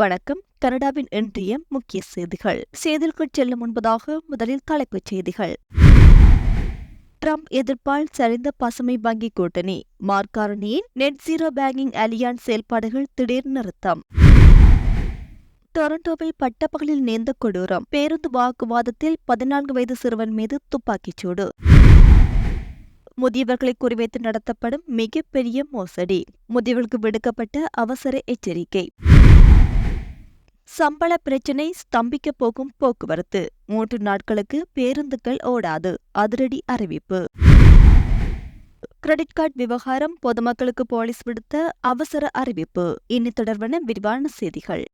வணக்கம். கனடாவின் இன்றைய முக்கிய செய்திகள். செய்திகளுக்கு செல்லும் முன்பதாக முதலில் தலைப்புச் செய்திகள். ட்ரம்ப் எதிர்ப்பால் சரிந்த பசுமை வங்கி கூட்டணி. மார்காரணியின் நெட் ஜீரோ பேங்கிங் அலியான் செயல்பாடுகள் திடீர் நிறுத்தம். டொரண்டோவில் பட்டப்பகலில் நேர்ந்த கொடூரம். பேருந்து வாக்குவாதத்தில் பதினான்கு வயது சிறுவன் மீது துப்பாக்கிச்சூடு முதியவர்களை குறிவைத்து நடத்தப்படும் மிகப்பெரிய மோசடி. முதியவர்களுக்கு விடுக்கப்பட்ட அவசர எச்சரிக்கை. சம்பள பிரச்சினை ஸ்தம்பிக்க போகும் போக்குவரத்து. மூன்று நாட்களுக்கு பேருந்துகள் ஓடாது. அதிரடி அறிவிப்பு. கிரெடிட் கார்டு விவகாரம் பொதுமக்களுக்கு போலீஸ் விடுத்த அவசர அறிவிப்பு. இனி தொடர்பான விரிவான செய்திகள்.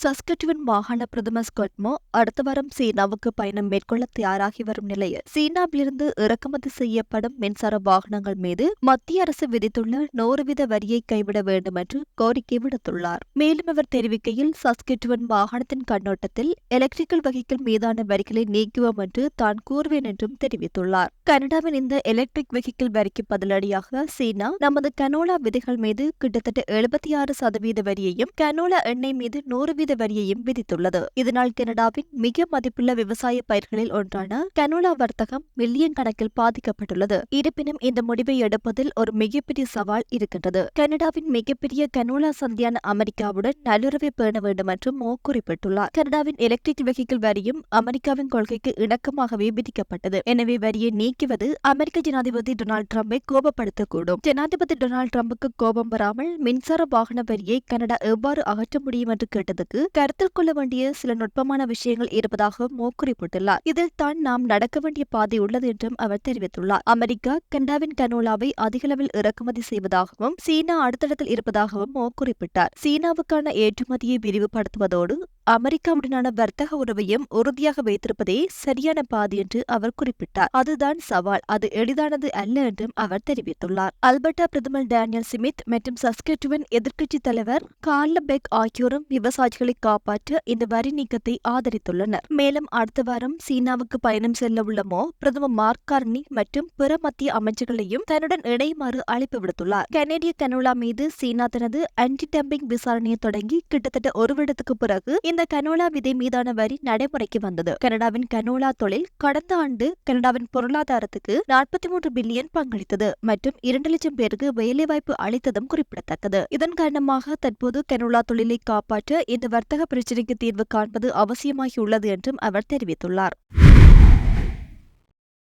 சஸ்கட்டுவன் மாகாண பிரதமர் ஸ்கொட்மோ அடுத்த வாரம் சீனாவுக்கு பயணம் மேற்கொள்ள தயாராகி வரும் நிலையில் சீனாவிலிருந்து இறக்குமதி செய்யப்படும் மின்சார வாகனங்கள் மீது மத்திய அரசு விதித்துள்ள நூறு வீத வரியை கைவிட வேண்டும் என்று கோரிக்கை விடுத்துள்ளார். மேலும் அவர் தெரிவிக்கையில் சஸ்கட்டுவன் மாகாணத்தின் கண்ணோட்டத்தில் எலக்ட்ரிக்கல் வெஹிக்கிள் மீதான வரிகளை நீக்குவோம் என்று தான் கூறுவேன் என்றும் தெரிவித்துள்ளார். கனடாவின் இந்த எலக்ட்ரிக் வெஹிக்கிள் வரிக்கு பதிலடியாக சீனா நமது கனோலா விதைகள் மீது கிட்டத்தட்ட எழுபத்தி ஆறு சதவீத வரியையும் கனோலா எண்ணெய் மீது நூறு வீத வரியையும் விதித்துள்ளது. இதனால் கனடாவின் மிக மதிப்புள்ள விவசாய பயிர்களில் ஒன்றான கனோலா வர்த்தகம் மில்லியன் கணக்கில் பாதிக்கப்பட்டுள்ளது. இருப்பினும் இந்த முடிவை எடுப்பதில் ஒரு மிகப்பெரிய சவால் இருக்கின்றது. கனடாவின் மிகப்பெரிய கனோலா சந்தையான அமெரிக்காவுடன் நல்லுறவை பேண வேண்டும் என்றும் மோ குறிப்பிட்டுள்ளார். கனடாவின் எலக்ட்ரிக் வெஹிக்கிள் வரியும் அமெரிக்காவின் கொள்கைக்கு இணக்கமாகவே விதிக்கப்பட்டது. எனவே வரியை நீக்குவது அமெரிக்க ஜனாதிபதி டொனால்டு டிரம்பை கோபப்படுத்தக்கூடும். ஜனாதிபதி டொனால்டு டிரம்புக்கு கோபம் வராமல் மின்சார வாகன வரியை கனடா எவ்வாறு அகற்ற முடியும் என்று கேட்டதுக்கு கருத்தில் கொள்ள வேண்டிய சில நுட்பமான விஷயங்கள் இருப்பதாக மோ குறிப்பிட்டுள்ளார். இதில் தான் நாம் நடக்க வேண்டிய பாதை உள்ளது என்றும் அவர் தெரிவித்துள்ளார். அமெரிக்கா கனடாவின் கனோலாவை அதிகளவில் இறக்குமதி செய்வதாகவும் சீனா அடுத்தடத்தில் இருப்பதாகவும் மோ குறிப்பிட்டார். சீனாவுக்கான ஏற்றுமதியை விரிவுபடுத்துவதோடு அமெரிக்காவுடனான வர்த்தக உறவையும் உறுதியாக வைத்திருப்பதே சரியான பாதி என்று அவர் குறிப்பிட்டார். அதுதான் சவால். அது எளிதானது அல்ல என்றும் அவர் தெரிவித்துள்ளார். அல்பர்டா பிரதமர் டேனியல் சிமித் மற்றும் சஸ்கெட்டுவன் எதிர்க்கட்சித் தலைவர் கார்ல பெக் ஆகியோரும் விவசாயிகளை காப்பாற்ற இந்த வரி நீக்கத்தை ஆதரித்துள்ளனர். மேலும் அடுத்த வாரம் சீனாவுக்கு பயணம் செல்ல உள்ளமோ பிரதமர் மார்க் கார்னி மற்றும் பிற மத்திய அமைச்சர்களையும் தன்னுடன் இணையுமாறு அழைப்பு விடுத்துள்ளார். கனேடிய கனோலா மீது சீனா தனது ஆன்டி டம்பிங் விசாரணையை தொடங்கி கிட்டத்தட்ட ஒரு வருடத்துக்கு பிறகு இந்த இந்த கனோலா விதை மீதான வரி நடைமுறைக்கு வந்தது. கனடாவின் கனோலா தொழில் கடந்த ஆண்டு கனடாவின் பொருளாதாரத்துக்கு நாற்பத்தி மூன்று பில்லியன் பங்களித்தது மற்றும் இரண்டு லட்சம் பேருக்கு வேலைவாய்ப்பு அளித்ததும் குறிப்பிடத்தக்கது. இதன் காரணமாக தற்போது கனோலா தொழிலை காப்பாற்ற இந்த வர்த்தக பிரச்சினைக்கு தீர்வு காண்பது அவசியமாகியுள்ளது என்றும் அவர் தெரிவித்துள்ளார்.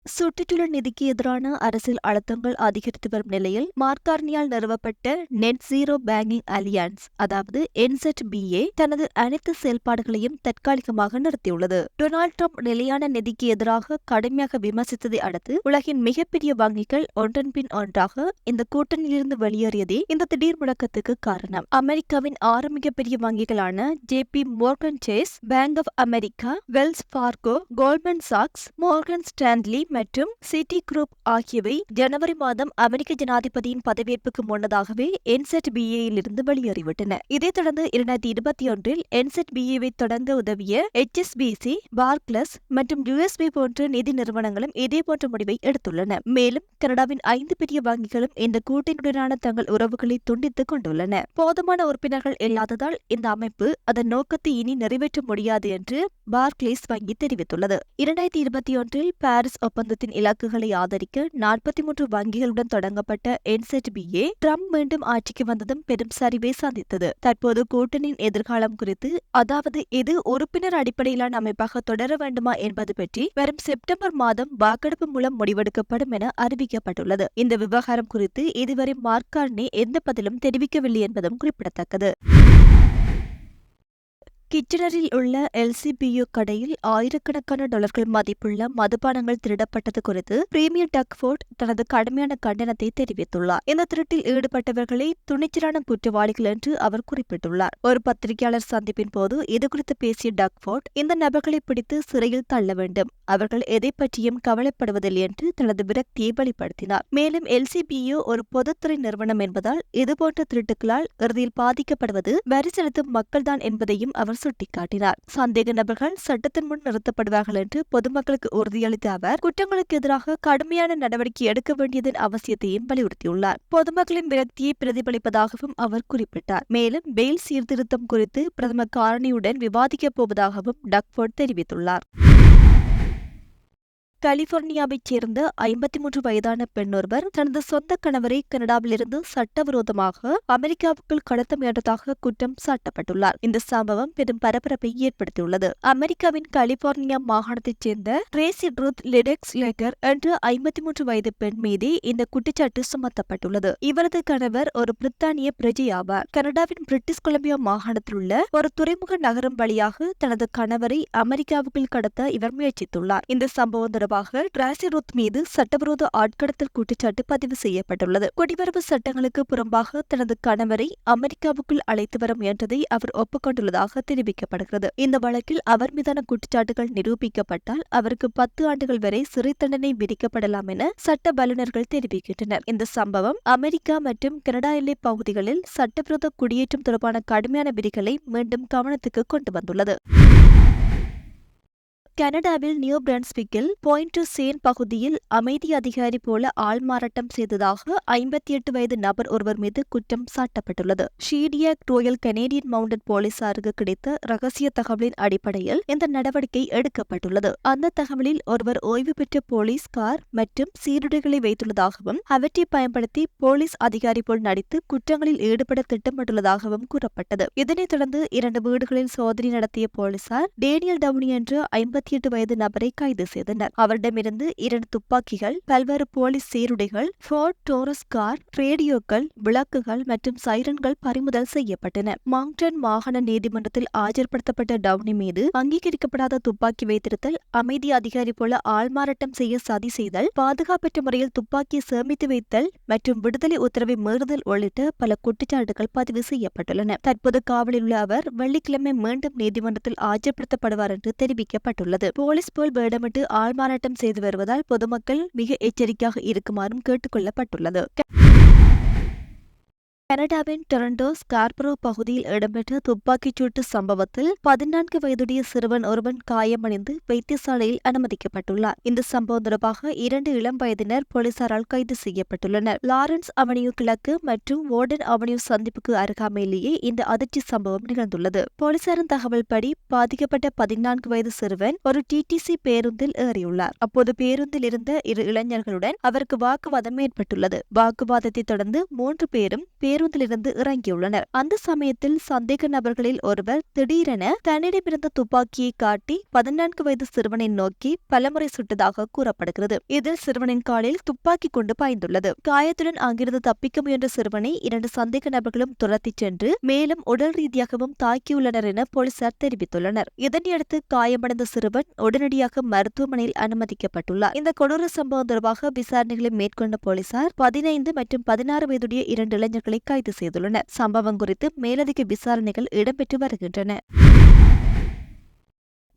சுற்றுச்சூழல் நிதிக்கு எதிரான அரசியல் அழுத்தங்கள் அதிகரித்து வரும் நிலையில் மார்கார்னியால் நிறுவப்பட்ட நெட் ஜீரோ பேங்கிங் அலியன்ஸ் அதாவது என்செட்பிஏ தனது அனைத்து செயல்பாடுகளையும் தற்காலிகமாக நிறுத்தியுள்ளது. டொனால்ட் ட்ரம்ப் நிலையான நிதிக்கு எதிராக கடுமையாக விமர்சித்ததை அடுத்து உலகின் மிகப்பெரிய வங்கிகள் ஒன்றன் பின் ஒன்றாக இந்த கூட்டணியிலிருந்து வெளியேறியதே இந்த திடீர் முழக்கத்துக்கு காரணம். அமெரிக்காவின் ஆறு மிகப்பெரிய வங்கிகளான J P Morgan Chase Bank of America Wells Fargo Goldman socks Morgan Stanley மற்றும் சிட்டி குரூப் ஆகியவை ஜனவரி மாதம் அமெரிக்க ஜனாதிபதியின் பதவியேற்புக்கு முன்னதாகவே என்செட் பிஏயிலிருந்து வெளியேறிவிட்டன. இதைத் தொடர்ந்து இரண்டாயிரத்தி இருபத்தி ஒன்றில் என்செட் பிஏவை தொடங்க உதவிய எச்எஸ்பிசி பார்க்லஸ் மற்றும் யுஎஸ்பி போன்ற நிதி நிறுவனங்களும் இதேபோன்ற முடிவை எடுத்துள்ளன. மேலும் கனடாவின் ஐந்து பெரிய வங்கிகளும் இந்த கூட்டணியுடனான தங்கள் உறவுகளை துண்டித்துக் கொண்டுள்ளன. போதுமான உறுப்பினர்கள் இல்லாததால் இந்த அமைப்பு அதன் நோக்கத்தை இனி நிறைவேற்ற முடியாது என்று பார்க்லேஸ் வங்கி தெரிவித்துள்ளது. இரண்டாயிரத்தி இருபத்தி ஒன்றில் பாரிஸ் ஒப்பந்தத்தின் இலக்குகளை ஆதரிக்க நாற்பத்தி மூன்று வங்கிகளுடன் தொடங்கப்பட்ட என்செட்பிஏ ட்ரம்ப் மீண்டும் ஆட்சிக்கு வந்ததும் பெரும் சரிவை சந்தித்தது. தற்போது கூட்டணியின் எதிர்காலம் குறித்து அதாவது இது உறுப்பினர் அடிப்படையிலான அமைப்பாக தொடர வேண்டுமா என்பது பற்றி வரும் செப்டம்பர் மாதம் வாக்கெடுப்பு மூலம் முடிவெடுக்கப்படும் என அறிவிக்கப்பட்டுள்ளது. இந்த விவகாரம் குறித்து இதுவரை மார்க்கார்னே எந்த பதிலும் தெரிவிக்கவில்லை என்பதும் குறிப்பிடத்தக்கது. கிச்சனரில் உள்ள எல்சிபியு கடையில் ஆயிரக்கணக்கான டாலர்கள் மதிப்புள்ள மதுபானங்கள் திருடப்பட்டது குறித்து பிரீமியர் டக்ஃபோர்ட் தனது கடுமையான கண்டனத்தை தெரிவித்துள்ளார். இந்த திருட்டில் ஈடுபட்டவர்களை துணிச்சலான குற்றவாளிகள் என்று அவர் குறிப்பிட்டுள்ளார். ஒரு பத்திரிகையாளர் சந்திப்பின் போது இதுகுறித்து பேசிய டக்ஃபோர்ட் இந்த நபர்களை பிடித்து சிறையில் தள்ள வேண்டும். அவர்கள் எதை பற்றியும் கவலைப்படுவதில்லை என்று தனது விரக்தியை வெளிப்படுத்தினார். மேலும் எல்சிபியு ஒரு பொதுத்துறை நிறுவனம் என்பதால் இதுபோன்ற திருட்டுகளால் இறுதியில் பாதிக்கப்படுவது வரி செலுத்தும் மக்கள்தான் என்பதையும் அவர் அவர் சுட்டிக்காட்டினார். சந்தேக நபர்கள் சட்டத்தின் முன் நிறுத்தப்படுவார்கள் என்று பொதுமக்களுக்கு உறுதியளித்த அவர் குற்றங்களுக்கு எதிராக கடுமையான நடவடிக்கை எடுக்க வேண்டியதன் அவசியத்தையும் வலியுறுத்தியுள்ளார். பொதுமக்களின் விரக்தியை பிரதிபலிப்பதாகவும் அவர் குறிப்பிட்டார். மேலும் பெயில் சீர்திருத்தம் குறித்து பிரதமர் காரணியுடன் விவாதிக்கப் போவதாகவும் டக்ஃபோர்ட் தெரிவித்துள்ளார். கலிபோர்னியாவைச் சேர்ந்த ஐம்பத்தி மூன்று வயதான பெண்ணொருவர் தனது சொந்த கணவரை கனடாவிலிருந்து சட்டவிரோதமாக அமெரிக்காவுக்குள் கடத்த முயன்றதாக குற்றம் சாட்டப்பட்டுள்ளார். இந்த சம்பவம் பெரும் பரபரப்பை ஏற்படுத்தியுள்ளது. அமெரிக்காவின் கலிபோர்னியா மாகாணத்தைச் சேர்ந்த ட்ரேசி ட்ரூத் லிடெக்ஸ் லேட்டர் என்ற ஐம்பத்தி மூன்று வயது பெண் மீது இந்த குற்றச்சாட்டு சுமத்தப்பட்டுள்ளது. இவரது கணவர் ஒரு பிரித்தானிய பிரஜை ஆவார். கனடாவின் பிரிட்டிஷ் கொலம்பியா மாகாணத்தில் உள்ள ஒரு துறைமுக நகரம் வழியாக தனது கணவரை அமெரிக்காவுக்குள் கடத்த இவர் முயற்சித்துள்ளார். இந்த சம்பவம் தொடர்பாக டிராசி மீது சட்டவிரோத ஆட்கடத்தல் குற்றச்சாட்டு பதிவு செய்யப்பட்டுள்ளது. குடிவரவு சட்டங்களுக்கு புறம்பாக தனது கணவரை அமெரிக்காவுக்குள் அழைத்து வர முயன்றதை அவர் ஒப்புக்கொண்டுள்ளதாக தெரிவிக்கப்படுகிறது. இந்த வழக்கில் அவர் மீதான குற்றச்சாட்டுகள் நிரூபிக்கப்பட்டால் அவருக்கு பத்து ஆண்டுகள் வரை சிறை தண்டனை விதிக்கப்படலாம் என சட்ட வல்லுநர்கள் தெரிவிக்கின்றனர். இந்த சம்பவம் அமெரிக்கா மற்றும் கனடா எல்லை பகுதிகளில் சட்டவிரோத குடியேற்றம் தொடர்பான கடுமையான விதிகளை மீண்டும் கவனத்துக்கு கொண்டு வந்துள்ளது. கனடாவில் நியூ பிரான்ஸ்விக்கில் பாயிண்ட் டு சேன் பகுதியில் அமைதி அதிகாரி போல ஆள்மாறாட்டம் செய்ததாக ஐம்பத்தி எட்டு வயது நபர் ஒருவர் மீது குற்றம் சாட்டப்பட்டுள்ளது. ஷீடியாக் ரோயல் கனேடியன் மவுண்டட் போலீசாருக்கு கிடைத்த ரகசிய தகவலின் அடிப்படையில் இந்த நடவடிக்கை எடுக்கப்பட்டுள்ளது. அந்த தகவலில் ஒருவர் ஓய்வு பெற்ற போலீஸ் கார் மற்றும் சீருடைகளை வைத்துள்ளதாகவும் அவற்றை பயன்படுத்தி போலீஸ் அதிகாரி போல் நடித்து குற்றங்களில் ஈடுபட திட்டமிட்டுள்ளதாகவும் கூறப்பட்டது. இதனைத் தொடர்ந்து இரண்டு வீடுகளில் சோதனை நடத்திய போலீசார் டேனியல் டவுனி என்ற ஐம்பத்தி எட்டு வயது நபரை கைது செய்தனர். அவரிடமிருந்து இரண்டு துப்பாக்கிகள் பல்வேறு போலீஸ் சீருடைகள் ஃபோர்ட் டோரஸ் கார் ரேடியோக்கள் விளக்குகள் மற்றும் சைரன்கள் பறிமுதல் செய்யப்பட்டன. மவுண்டன் மாகாண நீதிமன்றத்தில் ஆஜர்படுத்தப்பட்ட டவுனி மீது அங்கீகரிக்கப்படாத துப்பாக்கி வைத்திருத்தல் அமைதி அதிகாரி போல ஆள்மாறாட்டம் செய்ய சதி செய்தல் பாதுகாப்பற்ற முறையில் துப்பாக்கியை சேமித்து வைத்தல் மற்றும் விடுதலை உத்தரவை மீறுதல் உள்ளிட்ட பல குற்றச்சாட்டுகள் பதிவு செய்யப்பட்டுள்ளன. தற்போது காவலில் உள்ள அவர் வெள்ளிக்கிழமை மீண்டும் நீதிமன்றத்தில் ஆஜர்படுத்தப்படுவார் என்று தெரிவிக்கப்பட்டுள்ளது. போலீஸ் போல் வேடமிட்டு ஆள்மாறாட்டம் செய்து வருவதால் பொதுமக்கள் மிக எச்சரிக்கையாக இருக்குமாறும் கேட்டுக்கொள்ளப்பட்டுள்ளது கனடாவின் டொரண்டோ ஸ்கார்பரோ பகுதியில் இடம்பெற்ற துப்பாக்கிச் சூட்டு சம்பவத்தில் பதினான்கு வயதுடைய சிறுவன் ஒருவன் காயமடைந்து வைத்தியசாலையில் அனுமதிக்கப்பட்டுள்ளார். இந்த சம்பவம் தொடர்பாக இரண்டு இளம் வயதினர் போலீசாரால் கைது செய்யப்பட்டுள்ளனர். லாரன்ஸ் அவனியூ கிழக்கு மற்றும் வார்டன் அவனியூ சந்திப்புக்கு அருகாமையிலேயே இந்த அதிர்ச்சி சம்பவம் நிகழ்ந்துள்ளது. போலீசாரின் தகவல் படி பாதிக்கப்பட்ட பதினான்கு வயது சிறுவன் ஒரு டிடிசி பேருந்தில் ஏறியுள்ளார். அப்போது பேருந்தில் இருந்த இரு இளைஞர்களுடன் அவருக்கு வாக்குவாதம் ஏற்பட்டுள்ளது. வாக்குவாதத்தை தொடர்ந்து மூன்று பேரும் பேருந்திலிருந்து இறங்கியுள்ளனர். அந்த சமயத்தில் சந்தேக நபர்களில் ஒருவர் திடீரென தன்னிடமிருந்த துப்பாக்கியை காட்டி பதினான்கு வயது சிறுவனை நோக்கி பலமுறை சுட்டதாக கூறப்படுகிறது. இதில் சிறுவனின் காலில் துப்பாக்கி கொண்டு பாய்ந்துள்ளது. காயத்துடன் அங்கிருந்து தப்பிக்க முயன்ற சிறுவனை இரண்டு சந்தேக நபர்களும் துரத்திச் சென்று மேலும் உடல் ரீதியாகவும் தாக்கியுள்ளனர் என போலீசார் தெரிவித்துள்ளனர். இதனையடுத்து காயமடைந்த சிறுவன் உடனடியாக மருத்துவமனையில் அனுமதிக்கப்பட்டுள்ளார். இந்த கொடூர சம்பவம் தொடர்பாக விசாரணைகளை மேற்கொண்ட போலீசார் பதினைந்து மற்றும் பதினாறு வயதுடைய இரண்டு இளைஞர்களை கைது செய்துள்ளனர். சம்பவம் குறித்து மேலதிக விசாரணைகள் இடம்பெற்று வருகின்றன.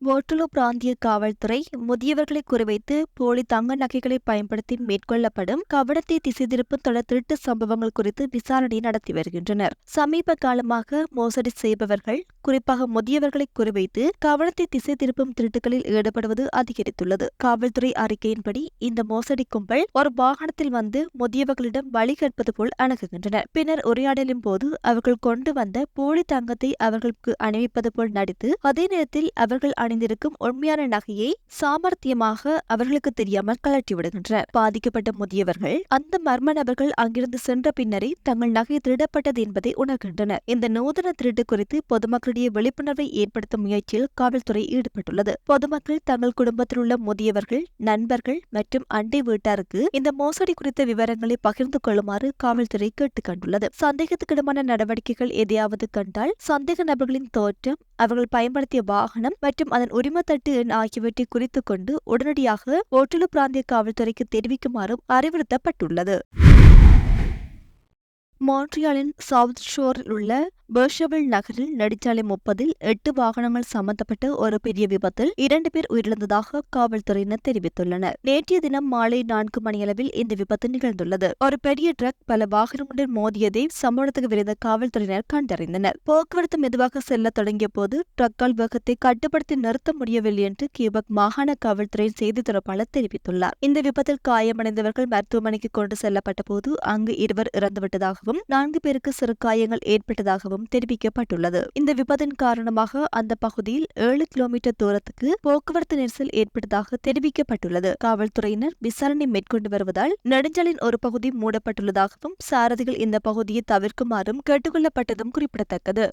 ஓட்டுலு பிராந்திய காவல்துறை முதியவர்களை குறிவைத்து போலி தங்க நகைகளை பயன்படுத்தி மேற்கொள்ளப்படும் கவனத்தை திசை திருப்பும் தொடர் திருட்டு சம்பவங்கள் குறித்து விசாரணை நடத்தி வருகின்றனர். சமீப காலமாக மோசடி செய்பவர்கள் குறிப்பாக முதியவர்களை குறிவைத்து கவனத்தை திசை திருப்பும் திருட்டுகளில் ஈடுபடுவது அதிகரித்துள்ளது. காவல்துறை அறிக்கையின்படி இந்த மோசடி கும்பல் ஒரு வாகனத்தில் வந்து முதியவர்களிடம் வழி கேட்பது போல் அணுகுகின்றனர். பின்னர் உரையாடலின் போது அவர்கள் கொண்டு வந்த போலி தங்கத்தை அவர்களுக்கு அணிவிப்பது போல் நடித்து அதே நேரத்தில் அவர்கள் அணிந்திருக்கும் உண்மையான நகையை சாமர்த்தியமாக அவர்களுக்கு தெரியாமல் கலட்டி விடுகின்றனர். பாதிக்கப்பட்ட முதியவர்கள் அந்த மர்ம நபர்கள் அங்கிருந்து சென்ற பின்னரே தங்கள் நகை திருடப்பட்டது என்பதை உணர்கின்றனர். இந்த நூதன திருட்டு குறித்து பொதுமக்களிடையே விழிப்புணர்வை ஏற்படுத்தும் முயற்சியில் காவல்துறை ஈடுபட்டுள்ளது. பொதுமக்கள் தங்கள் குடும்பத்தில் உள்ள முதியவர்கள் நண்பர்கள் மற்றும் அண்டை வீட்டாருக்கு இந்த மோசடி குறித்த விவரங்களை பகிர்ந்து கொள்ளுமாறு காவல்துறை கேட்டுக் கொண்டுள்ளது. சந்தேகத்துக்கிடமான நடவடிக்கைகள் எதையாவது கண்டால் சந்தேக நபர்களின் தோற்றம் அவர்கள் பயன்படுத்திய வாகனம் மற்றும் அதன் உரிமத்தட்டு எண் ஆகியவற்றை குறித்து கொண்டு உடனடியாக ஓட்டுலு பிராந்திய காவல்துறைக்கு தெரிவிக்குமாறும் அறிவுறுத்தப்பட்டுள்ளது. மான்ட்ரியாலின் சவுத் ஷோரில் உள்ள பெர்ஷபிள் நகரில் நெடுஞ்சாலை முப்பதில் எட்டு வாகனங்கள் சம்பந்தப்பட்ட ஒரு பெரிய விபத்தில் இரண்டு பேர் உயிரிழந்ததாக காவல்துறையினர் தெரிவித்துள்ளனர். நேற்றைய தினம் மாலை நான்கு மணியளவில் இந்த விபத்து நிகழ்ந்துள்ளது. ஒரு பெரிய ட்ரக் பல வாகனங்களுடன் மோதியதை சம்பவத்துக்கு விரைந்த காவல்துறையினர் கண்டறிந்தனர். போக்குவரத்து மெதுவாக செல்ல தொடங்கிய போது ட்ரக்கால் வேகத்தை கட்டுப்படுத்தி நிறுத்த முடியவில்லை என்று கியூபக் மாகாண காவல்துறையின் செய்தி தொடர்பாளர் தெரிவித்துள்ளார். இந்த விபத்தில் காயமடைந்தவர்கள் மருத்துவமனைக்கு கொண்டு செல்லப்பட்ட போது அங்கு இருவர் இறந்துவிட்டதாகவும் நான்கு பேருக்கு சிறு காயங்கள் ஏற்பட்டதாகவும் தெரிவிக்கப்பட்டுள்ளது. இந்த விபத்தின் காரணமாக அந்த பகுதியில் ஏழு கிலோமீட்டர் தூரத்துக்கு போக்குவரத்து நெரிசல் ஏற்பட்டதாக தெரிவிக்கப்பட்டுள்ளது. காவல்துறையினர் விசாரணை மேற்கொண்டு வருவதால் நெடுஞ்சாலின் ஒரு பகுதி மூடப்பட்டுள்ளதாகவும் சாரதிகள் இந்த பகுதியை தவிர்க்குமாறும் கேட்டுக்கொள்ளப்பட்டதும் குறிப்பிடத்தக்கது.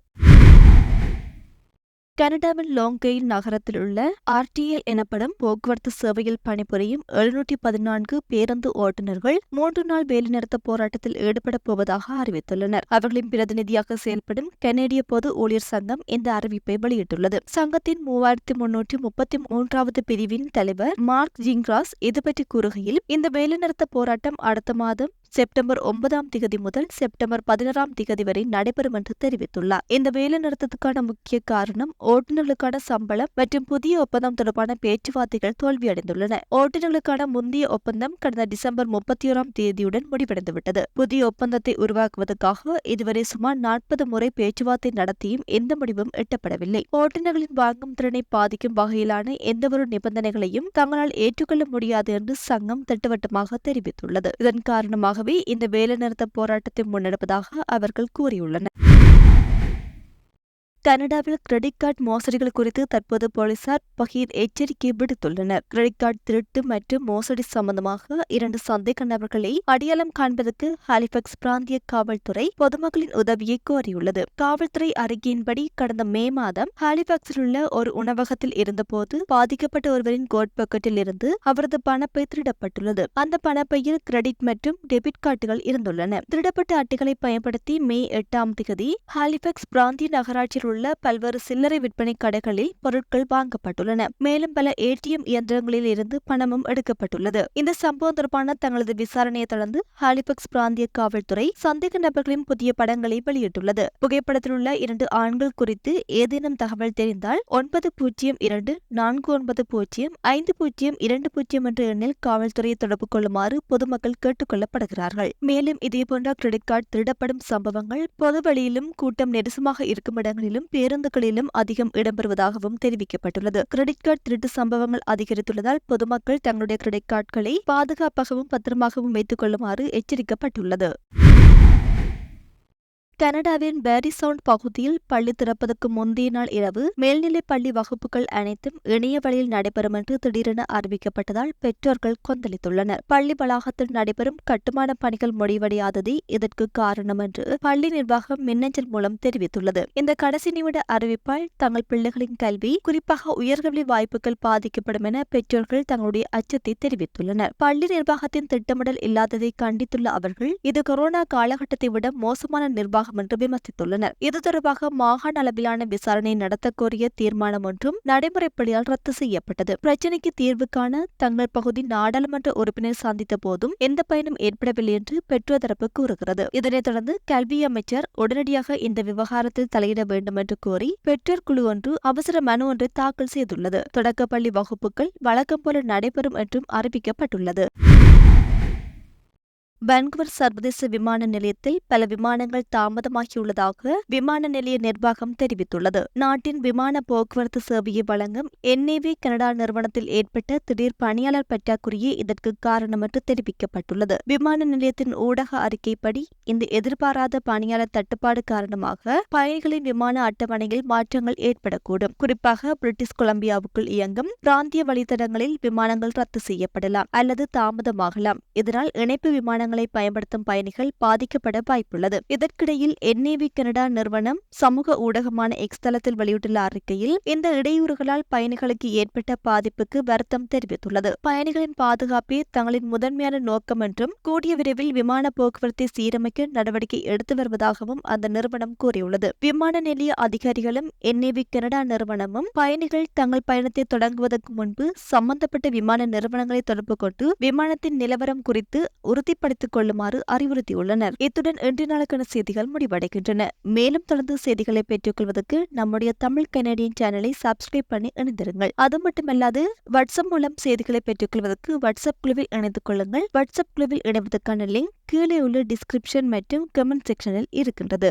கனடாவின் லோங்கெயில் நகரத்தில் உள்ள ஆர்டிஎல் எனப்படும் போக்குவரத்து சேவையில் பணிபுரியும் எழுநூற்றி பதினான்கு பேருந்து ஓட்டுநர்கள் மூன்று நாள் வேலைநிறுத்த போராட்டத்தில் ஈடுபடப் போவதாக அறிவித்துள்ளனர். அவர்களின் பிரதிநிதியாக செயல்படும் கனேடிய பொது ஊழியர் சங்கம் இந்த அறிவிப்பை வெளியிட்டுள்ளது. சங்கத்தின் மூவாயிரத்தி முன்னூற்றி முப்பத்தி மூன்றாவது பிரிவின் தலைவர் மார்க் ஜிங்ராஸ் இதுபற்றி கூறுகையில் இந்த வேலைநிறுத்த போராட்டம் அடுத்த மாதம் செப்டம்பர் ஒன்பதாம் திகதி முதல் செப்டம்பர் பதினாறாம் திகதி வரை நடைபெறும் என்று தெரிவித்துள்ளார். இந்த வேலைநிறுத்தத்துக்கான முக்கிய காரணம் ஓட்டுநர்களுக்கான சம்பளம் மற்றும் புதிய ஒப்பந்தம் தொடர்பான பேச்சுவார்த்தைகள் தோல்வியடைந்துள்ளன. ஓட்டுநர்களுக்கான முந்தைய ஒப்பந்தம் கடந்த டிசம்பர் முப்பத்தி ஓராம் தேதியுடன் முடிவடைந்துவிட்டது. புதிய ஒப்பந்தத்தை உருவாக்குவதற்காக இதுவரை சுமார் நாற்பது முறை பேச்சுவார்த்தை நடத்தியும் எந்த முடிவும் எட்டப்படவில்லை. ஓட்டுநர்களின் வாங்கும் திறனை பாதிக்கும் வகையிலான எந்தவொரு நிபந்தனைகளையும் தங்களால் ஏற்றுக்கொள்ள முடியாது என்று சங்கம் திட்டவட்டமாக தெரிவித்துள்ளது. இதன் காரணமாக காரணமாகவே இந்த வேலைநிறுத்த போராட்டத்தை முன்னெடுப்பதாக அவர்கள் கூறியுள்ளனர். கனடாவில் கிரெடிட் கார்டு மோசடிகள் குறித்து தற்போது போலீசார் பகீர் எச்சரிக்கை விடுத்துள்ளனர். கிரெடிட் கார்டு திருட்டு மற்றும் மோசடி சம்பந்தமாக இரண்டு சந்தேக நபர்களை அடையாளம் காண்பதற்கு ஹாலிபெக்ஸ் பிராந்திய காவல்துறை பொதுமக்களின் உதவியை கோரியுள்ளது. காவல்துறை அறிக்கையின்படி கடந்த மே மாதம் ஹாலிபெக்ஸில் உள்ள ஒரு உணவகத்தில் இருந்தபோது பாதிக்கப்பட்ட ஒருவரின் கோட் பாக்கெட்டில் இருந்து அவரது பணப்பை திருடப்பட்டுள்ளது. அந்த பணப்பையில் கிரெடிட் மற்றும் டெபிட் கார்டுகள் இருந்துள்ளன. திருடப்பட்ட அட்டைகளை பயன்படுத்தி மே எட்டாம் தேதி ஹாலிபெக்ஸ் பிராந்திய நகராட்சியில் உள்ள பல்வேறு சில்லறை விற்பனை கடைகளில் பொருட்கள் வாங்கப்பட்டுள்ளன. மேலும் பல ஏடிஎம் இயந்திரங்களில் இருந்து பணமும் எடுக்கப்பட்டுள்ளது. இந்த சம்பவம் தொடர்பான தங்களது விசாரணையை தொடர்ந்து ஹாலிபெக்ஸ் பிராந்திய காவல்துறை சந்தேக நபர்களின் புதிய படங்களை வெளியிட்டுள்ளது. புகைப்படத்தில் உள்ள இரண்டு ஆண்கள் குறித்து ஏதேனும் தகவல் தெரிந்தால் ஒன்பது பூஜ்ஜியம் இரண்டு நான்கு ஒன்பது பூஜ்ஜியம் ஐந்து பூஜ்ஜியம் இரண்டு பூஜ்ஜியம் என்ற எண்ணில் காவல்துறையை தொடர்பு கொள்ளுமாறு பொதுமக்கள் கேட்டுக்கொள்ளப்படுகிறார்கள் மேலும் இதேபோன்ற கிரெடிட் கார்டு திருடப்படும் சம்பவங்கள் பொதுவெளியிலும் கூட்டம் நெரிசமாக இருக்கும் இடங்களிலும் பேருந்துகளிலும் அதிகம் இடம்பெறுவதாகவும் தெரிவிக்கப்பட்டுள்ளது. கிரெடிட் கார்டு திருட்டு சம்பவங்கள் அதிகரித்துள்ளதால் பொதுமக்கள் தங்களுடைய கிரெடிட் கார்டுகளை பாதுகாப்பாகவும் பத்திரமாகவும் வைத்துக் கொள்ளுமாறு எச்சரிக்கப்பட்டுள்ளது. கனடாவின் பேரிசவுண்ட் பகுதியில் பள்ளி திறப்பதற்கு முந்தைய நாள் இரவு மேல்நிலைப் பள்ளி வகுப்புகள் அனைத்தும் இணைய வழியில் நடைபெறும் என்று திடீரென அறிவிக்கப்பட்டதால் பெற்றோர்கள் கொந்தளித்துள்ளனர். பள்ளி வளாகத்தில் நடைபெறும் கட்டுமான பணிகள் முடிவடையாததே இதற்கு காரணம் என்று பள்ளி நிர்வாகம் மின்னஞ்சல் மூலம் தெரிவித்துள்ளது. இந்த கடைசி நிமிட அறிவிப்பால் தங்கள் பிள்ளைகளின் கல்வி குறிப்பாக உயர்கல்வி வாய்ப்புகள் பாதிக்கப்படும் என பெற்றோர்கள் தங்களுடைய அச்சத்தை தெரிவித்துள்ளனர். பள்ளி நிர்வாகத்தின் திட்டமிடல் இல்லாததை கண்டித்துள்ள அவர்கள் இது கொரோனா காலகட்டத்தை விட மோசமான நிர்வாகம் நிர்வாகம் என்று விமர்சித்துள்ளனர். இது தொடர்பாக மாகாண அளவிலான விசாரணை நடத்த கோரிய தீர்மானம் ஒன்றும் நடைமுறைப்படியால் ரத்து செய்யப்பட்டது. பிரச்சினைக்கு தீர்வு காண தங்கள் பகுதி நாடாளுமன்ற உறுப்பினர் சந்தித்த போதும் எந்த பயனும் ஏற்படவில்லை என்று பெற்றோர் தரப்பு கூறுகிறது. இதனைத் தொடர்ந்து கல்வி அமைச்சர் உடனடியாக இந்த விவகாரத்தில் தலையிட வேண்டும் என்று கோரி பெற்றோர் குழு ஒன்று அவசர மனு ஒன்றை தாக்கல் செய்துள்ளது. தொடக்கப்பள்ளி வகுப்புகள் வழக்கம் போல நடைபெறும் என்றும் அறிவிக்கப்பட்டுள்ளது. பன்குவர் சர்வதேச விமான நிலையத்தில் பல விமானங்கள் தாமதமாகியுள்ளதாக விமான நிலைய நிர்வாகம் தெரிவித்துள்ளது. நாட்டின் விமான போக்குவரத்து சேவையை வழங்கும் என்ஏவி கனடா நிறுவனத்தில் ஏற்பட்ட திடீர் பணியாளர் பற்றாக்குறையே இதற்கு காரணம் என்று தெரிவிக்கப்பட்டுள்ளது. விமான நிலையத்தின் ஊடக அறிக்கைப்படி இந்த எதிர்பாராத பணியாளர் தட்டுப்பாடு காரணமாக பயணிகளின் விமான அட்டவணையில் மாற்றங்கள் ஏற்படக்கூடும். குறிப்பாக பிரிட்டிஷ் கொலம்பியாவுக்குள் இயங்கும் பிராந்திய வழித்தடங்களில் விமானங்கள் ரத்து செய்யப்படலாம் அல்லது தாமதமாகலாம். இதனால் இணைப்பு விமானங்கள் வாகனங்களை பயன்படுத்தும் பயணிகள் பாதிக்கப்பட வாய்ப்புள்ளது. இதற்கிடையில் என்ஏவி கனடா நிறுவனம் சமூக ஊடகமான எக்ஸ் தளத்தில் வெளியிட்டுள்ள அறிக்கையில் இந்த இடையூறுகளால் பயணிகளுக்கு ஏற்பட்ட பாதிப்புக்கு வருத்தம் தெரிவித்துள்ளது. பயணிகளின் பாதுகாப்பே தங்களின் முதன்மையான நோக்கம் என்றும் கூடிய விரைவில் விமான போக்குவரத்தை சீரமைக்க நடவடிக்கை எடுத்து வருவதாகவும் அந்த நிறுவனம் கூறியுள்ளது. விமான நிலைய அதிகாரிகளும் என்ஏவி கனடா நிறுவனமும் பயணிகள் தங்கள் பயணத்தை தொடங்குவதற்கு முன்பு சம்பந்தப்பட்ட விமான நிறுவனங்களை தொடர்பு கொண்டு விமானத்தின் நிலவரம் குறித்து உறுதிப்படுத்த கவனித்துக் கொள்ளுமாறு அறிவுறுத்தியுள்ளனர். இத்துடன் இன்றைய நாளுக்கான செய்திகள் முடிவடைகின்றன. மேலும் தொடர்ந்து செய்திகளை பெற்றுக் கொள்வதற்கு நம்முடைய தமிழ் கனடியன் சேனலை சப்ஸ்கிரைப் பண்ணி இணைந்திருங்கள். அது மட்டுமல்லாது வாட்ஸ்அப் மூலம் செய்திகளை பெற்றுக் கொள்வதற்கு வாட்ஸ்அப் குழுவில் இணைந்து கொள்ளுங்கள். வாட்ஸ்அப் குழுவில் இணைவதற்கான லிங்க் கீழே உள்ள டிஸ்கிரிப்ஷன் மற்றும் கமெண்ட் செக்ஷனில் இருக்கின்றது.